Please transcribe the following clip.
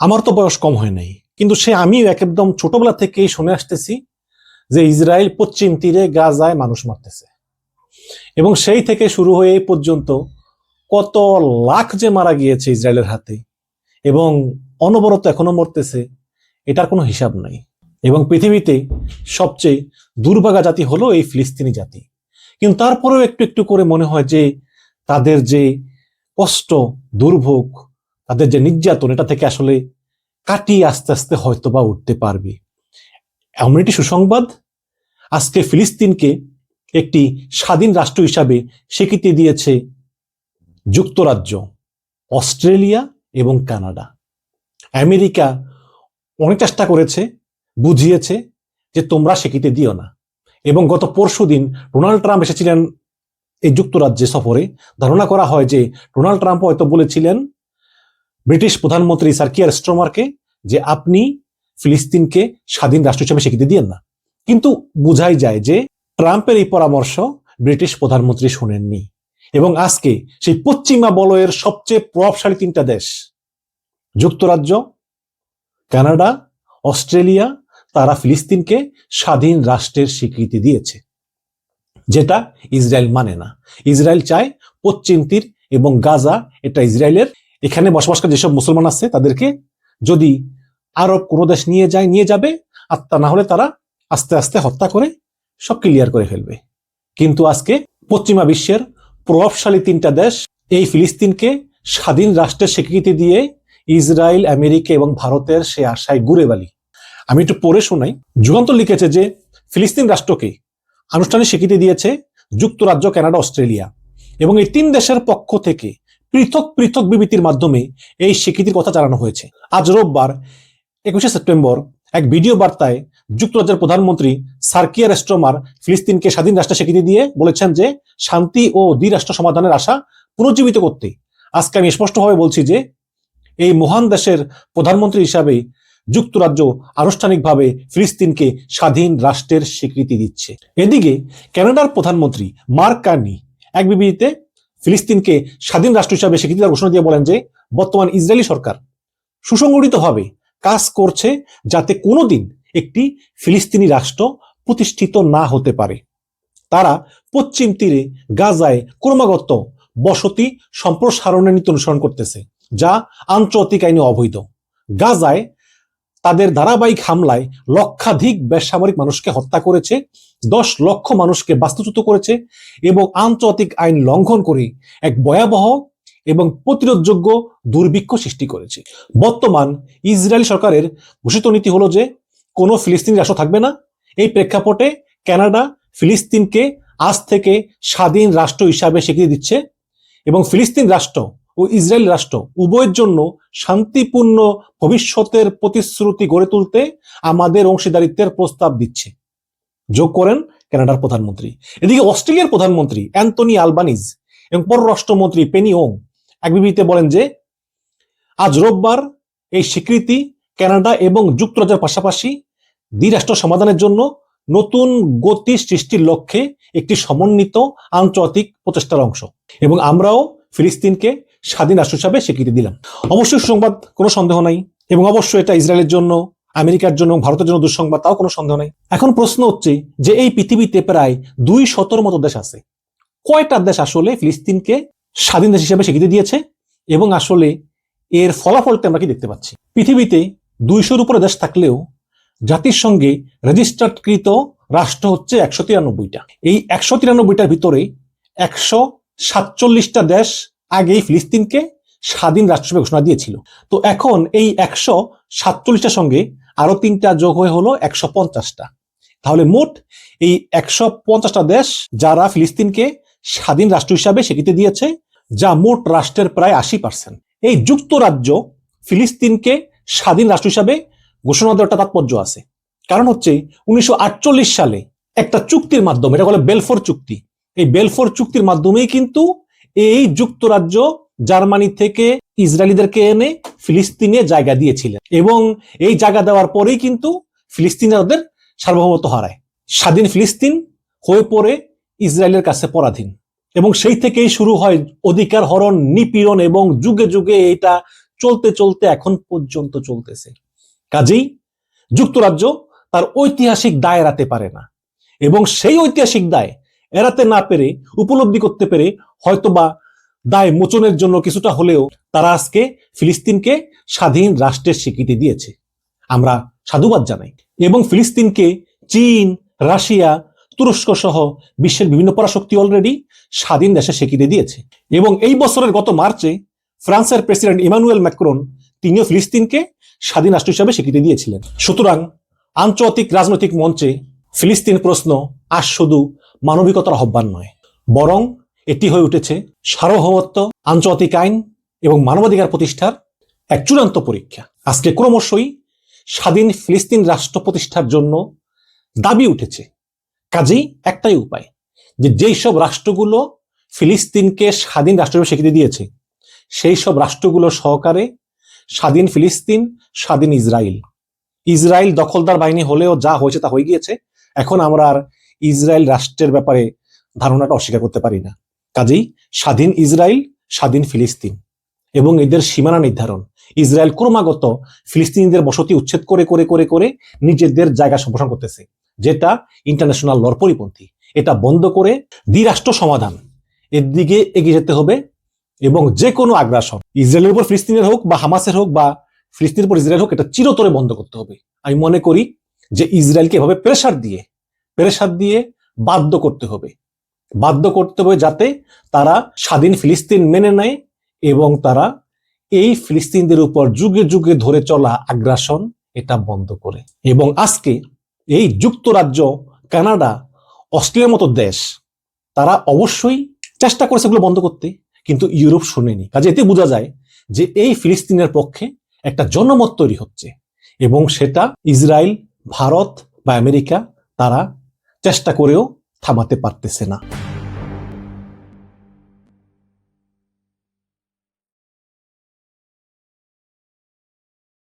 আমার তো বয়স কম হয় নাই। কিন্তু সে আমি একদম ছোটবেলা থেকেই শুনে আসতেছি যে ইসরায়েল পশ্চিম তীরে গাজায় মানুষ মারতেছে। এবং সেই থেকে শুরু হয়ে এই পর্যন্ত কত লাখ যে মারা গিয়েছে ইসরায়েলের হাতে এবং অনবরত এখনও মরতেছে, এটার কোনো হিসাব নাই। এবং পৃথিবীতে সবচেয়ে দুর্ভাগা জাতি হলো এই ফিলিস্তিনি জাতি। কিন্তু তারপরেও একটু একটু করে মনে হয় যে তাদের যে কষ্ট, দুর্ভোগ তাদের যে নির্যাতন, এটা থেকে আসলে কাটিয়ে আস্তে আস্তে হয়তো বা উঠতে পারবে। এমন একটি সুসংবাদ, আজকে ফিলিস্তিনকে একটি স্বাধীন রাষ্ট্র হিসাবে স্বীকৃতি দিয়েছে যুক্তরাজ্য, অস্ট্রেলিয়া এবং কানাডা। আমেরিকা অনেক চেষ্টা করেছে, বুঝিয়েছে যে তোমরা স্বীকৃতি দিও না। এবং গত পরশু দিন ডোনাল্ড ট্রাম্প এসেছিলেন এই যুক্তরাজ্যে সফরে। ধারণা করা হয় যে ডোনাল্ড ট্রাম্প হয়তো বলেছিলেন ব্রিটিশ প্রধানমন্ত্রী স্যার কিয়ার স্ট্রমারকে যে আপনি ফিলিস্তিনকে স্বাধীন রাষ্ট্র হিসেবে স্বীকৃতি দিয়েন না। কিন্তু বোঝাই যায় যে ট্রাম্পের এই পরামর্শ ব্রিটিশ প্রধানমন্ত্রী শোনেননি। এবং আজকে সেই পশ্চিমা বলয়ের সবচেয়ে প্রভাবশালী তিনটা দেশ, যুক্তরাজ্য, কানাডা, অস্ট্রেলিয়া, তারা ফিলিস্তিনকে স্বাধীন রাষ্ট্রের স্বীকৃতি দিয়েছে। যেটা ইসরায়েল মানে না। ইসরায়েল চায় পশ্চিম তীর এবং গাজা, এটা ইসরায়েলের এখানে বসবাসকারী যেসব মুসলমান আছে, তাদেরকে যদি আরও কোনো দেশ নিয়ে যায়, নিয়ে যাবে, আর তা না হলে তারা আস্তে আস্তে হত্যা করে সব ক্লিয়ার করে ফেলবে। কিন্তু আজকে পশ্চিমা বিশ্বের প্রভাবশালী তিনটা দেশ, এই ফিলিস্তিনকে স্বাধীন রাষ্ট্রের স্বীকৃতি দিয়ে ইসরায়েল, আমেরিকা এবং ভারতের সে আশায় ঘুরে বালি। আমি একটু পড়ে শোনাই। যুগান্তর লিখেছে যে, ফিলিস্তিন রাষ্ট্রকে আনুষ্ঠানিক স্বীকৃতি দিয়েছে যুক্তরাজ্য, কানাডা, অস্ট্রেলিয়া এবং এই তিন দেশের পক্ষ থেকে পৃথক পৃথক বিবৃতির মাধ্যমে এই স্বীকৃতির কথা জানানো হয়েছে। আজ রোববার, একুশে সেপ্টেম্বর, এক ভিডিও বার্তায় যুক্তরাজ্যের প্রধানমন্ত্রী সার্কিয়ার স্ট্রমার ফিলিস্তিনকে স্বাধীন রাষ্ট্রের স্বীকৃতি দিয়ে বলেছেন যে, শান্তি ও দ্বিরাষ্ট্র সমাধানের আশা পুনর্জীবিত করতে। আজকে আমি স্পষ্টভাবে বলছি যে, এই মহান দেশের প্রধানমন্ত্রী হিসাবে যুক্তরাজ্য আনুষ্ঠানিকভাবে ফিলিস্তিনকে স্বাধীন রাষ্ট্রের স্বীকৃতি দিচ্ছে। এদিকে, কানাডার প্রধানমন্ত্রী মার্ক কার্নি এক বিবৃতিতে ফিলিস্তিনকে স্বাধীন রাষ্ট্র হিসাবে স্বীকৃতি ঘোষণা দিয়ে বলেন যে বর্তমান ইসরায়েলি সরকার সুসংগঠিতভাবে কাজ করছে যাতে কোনোদিন একটি ফিলিস্তিনি রাষ্ট্র প্রতিষ্ঠিত না হতে পারে। তারা পশ্চিম তীরে গাজায় ক্রমাগত বসতি সম্প্রসারণের নীতি অনুসরণ করতেছে, যা আন্তর্জাতিক আইনে অবৈধ। গাজায় তাদের ধারাবাহিক হামলায় লক্ষাধিক বেসামরিক মানুষকে হত্যা করেছে, দশ লক্ষ মানুষকে বাস্তুচ্যুত করেছে এবং আন্তর্জাতিক আইন লঙ্ঘন করে এক ভয়াবহ এবং প্রতিরোধযোগ্য দুর্ভিক্ষ সৃষ্টি করেছে। বর্তমান ইসরায়েল সরকারের ঘোষিত নীতি হলো যে, কোনো ফিলিস্তিনি রাষ্ট্র থাকবে না। এই প্রেক্ষাপটে কানাডা ফিলিস্তিনকে আজ থেকে স্বাধীন রাষ্ট্র হিসাবে স্বীকৃতি দিচ্ছে এবং ফিলিস্তিন রাষ্ট্র ও ইসরায়েল রাষ্ট্র উভয়ের জন্য শান্তিপূর্ণ ভবিষ্যতের প্রতিশ্রুতি গড়ে তুলতে আমাদের অংশীদারিত্বের প্রস্তাব দিচ্ছে। যোগ করেন কানাডার প্রধানমন্ত্রী। এদিকে অস্ট্রেলিয়ার প্রধানমন্ত্রী অ্যান্টনি আলবানিজ এবং পররাষ্ট্রমন্ত্রী পেনি ওং এক বিবৃতিতে বলেন যে, আজ রোববার এই স্বীকৃতি কানাডা এবং যুক্তরাজ্যের পাশাপাশি দ্বিরাষ্ট্র সমাধানের জন্য নতুন গতি সৃষ্টির লক্ষ্যে একটি সমন্বিত আন্তর্জাতিক প্রচেষ্টার অংশ। এবং আমরাও ফিলিস্তিনকে স্বাধীন রাষ্ট্র হিসাবে স্বীকৃতি দিলাম। অবশ্যই সুসংবাদ কোনো সন্দেহ নাই এবং অবশ্যই এটা ইসরায়েলের জন্য, আমেরিকার জন্য ভারতের জন্য দুঃসংবাদ, তাও কোনো সন্দেহ নাই। এখন প্রশ্ন হচ্ছে যে এই পৃথিবীতে প্রায় দুই শতর মতো দেশ আছে। কয়টা দেশ আসলে ফিলিস্তিনকে স্বাধীন দেশ হিসেবে স্বীকৃতি দিয়েছে এবং আসলে এর ফলাফলটা আমরা কি দেখতে পাচ্ছি? পৃথিবীতে দুইশোর উপরে দেশ থাকলেও জাতিসংঘে রেজিস্টার্ডকৃত রাষ্ট্র হচ্ছে একশো তিরানব্বইটা। এই একশো তিরানব্বইটার ভিতরে একশো সাতচল্লিশটা দেশ আগেই ফিলিস্তিনকে স্বাধীন রাষ্ট্র হিসেবে ঘোষণা দিয়েছিল। তো এখন এই একশো সাতচল্লিশটার সঙ্গে আরও তিনটা যোগ হয়ে হলো একশো পঞ্চাশটা। তাহলে মোট এই একশো পঞ্চাশটা দেশ যারা ফিলিস্তিনকে স্বাধীন রাষ্ট্র হিসাবে স্বীকৃতি দিয়েছে, যা মোট রাষ্ট্রের প্রায় আশি পার্সেন্ট। এই যুক্তরাজ্য ফিলিস্তিনকে স্বাধীন রাষ্ট্র হিসাবে ঘোষণা দেওয়াটা তাৎপর্য আছে। কারণ হচ্ছে উনিশশো আটচল্লিশ সালে একটা চুক্তির মাধ্যমে, এটা বলে বেলফোর চুক্তি। এই বেলফোর চুক্তির মাধ্যমেই কিন্তু এই যুক্তরাজ্য জার্মানি থেকে ইসরায়েলিদেরকে এনে ফিলিস্তিনে জায়গা দিয়েছিলেন। এবং এই জায়গা দেওয়ার পরেই কিন্তু ফিলিস্তিনিরা ওদের সার্বভৌমত্ব হারায়। স্বাধীন ফিলিস্তিন হয়ে পড়ে ইসরায়েলের কাছে পরাধীন। এবং সেই থেকেই শুরু হয় অধিকার হরণ, নিপীড়ন এবং যুগে যুগে এটা চলতে চলতে এখন পর্যন্ত চলতেছে। কাজেই যুক্তরাজ্য তার ঐতিহাসিক দায় এড়াতে পারে না। এবং সেই ঐতিহাসিক দায় এড়াতে না পেরে, উপলব্ধি করতে পেরে হয়তোবা দায় মোচনের জন্য কিছুটা হলেও তারা আজকে ফিলিস্তিনকে স্বাধীন রাষ্ট্রের স্বীকৃতি দিয়েছে। আমরা সাধুবাদ জানাই। এবং ফিলিস্তিনকে চীন, রাশিয়া তুরস্ক সহ বিশ্বের বিভিন্ন পরাশক্তি অলরেডি স্বাধীন দেশে স্বীকৃতি দিয়েছে। এবং এই বছরের গত মার্চে ফ্রান্সের প্রেসিডেন্ট ইমানুয়েল ম্যাক্রন তিনিও ফিলিস্তিনকে স্বাধীন রাষ্ট্র হিসাবে স্বীকৃতি দিয়েছিলেন। সুতরাং আন্তর্জাতিক রাজনৈতিক মঞ্চে ফিলিস্তিন প্রশ্ন আজ শুধু মানবিকতার আহ্বান নয়, বরং এটি হয়ে উঠেছে সার্বভৌমত্ব, আন্তর্জাতিক আইন এবং মানবাধিকার প্রতিষ্ঠার এক চূড়ান্ত পরীক্ষা। আজকে ক্রমশই স্বাধীন ফিলিস্তিন রাষ্ট্র প্রতিষ্ঠার জন্য দাবি উঠেছে। কাজেই একটাই উপায়, যে যেই সব রাষ্ট্রগুলো ফিলিস্তিনকে স্বাধীন রাষ্ট্র হিসেবে স্বীকৃতি দিয়েছে, সেই সব রাষ্ট্রগুলো সহকারে স্বাধীন ফিলিস্তিন, স্বাধীন ইসরায়েল। ইসরায়েল দখলদার বাহিনী হলেও যা হয়েছে তা হয়ে গিয়েছে। এখন আমরা আর ইসরায়েল রাষ্ট্রের ব্যাপারে ধারণাটা অস্বীকার করতে পারি না। কাজেই স্বাধীন ইসরায়েল, স্বাধীন ফিলিস্তিন এবং এদের সীমানা নির্ধারণ। ইসরায়েল ক্রমাগত ফিলিস্তিনিদের বসতি উচ্ছেদ করে করে করে করে নিজেদের জায়গা সম্প্রসারণ করতেছে, যেটা ইন্টারন্যাশনাল লর পরিপন্থী। এটা বন্ধ করে দ্বিরাষ্ট্র সমাধান এর দিকে এগিয়ে যেতে হবে এবং যে কোনো আগ্রাসন, ইসরায়েলের উপর ফিলিস্তিনের হোক বা হামাসের হোক বা ফিলিস্তিনের উপর ইসরায়েল হোক, এটা চিরতরে বন্ধ করতে হবে। আমি মনে করি যে ইসরায়েলকে এভাবে প্রেসার দিয়ে প্রেসার দিয়ে বাধ্য করতে হবে। বাধ্য করতে হবে যাতে তারা স্বাধীন ফিলিস্তিন মেনে নেয় এবং তারা এই ফিলিস্তিনদের উপর যুগে যুগে ধরে চলা আগ্রাসন এটা বন্ধ করে। এবং আজকে এই যুক্তরাজ্য, কানাডা অস্ট্রেলিয়ার মতো দেশ, তারা অবশ্যই চেষ্টা করেছে এগুলো বন্ধ করতে, কিন্তু ইউরোপ শুনেনি। কাজে এতে বোঝা যায় যে এই ফিলিস্তিনের পক্ষে একটা জনমত তৈরি হচ্ছে এবং সেটা ইসরায়েল, ভারত বা আমেরিকা তারা চেষ্টা করেও থামাতে পারতেছে না।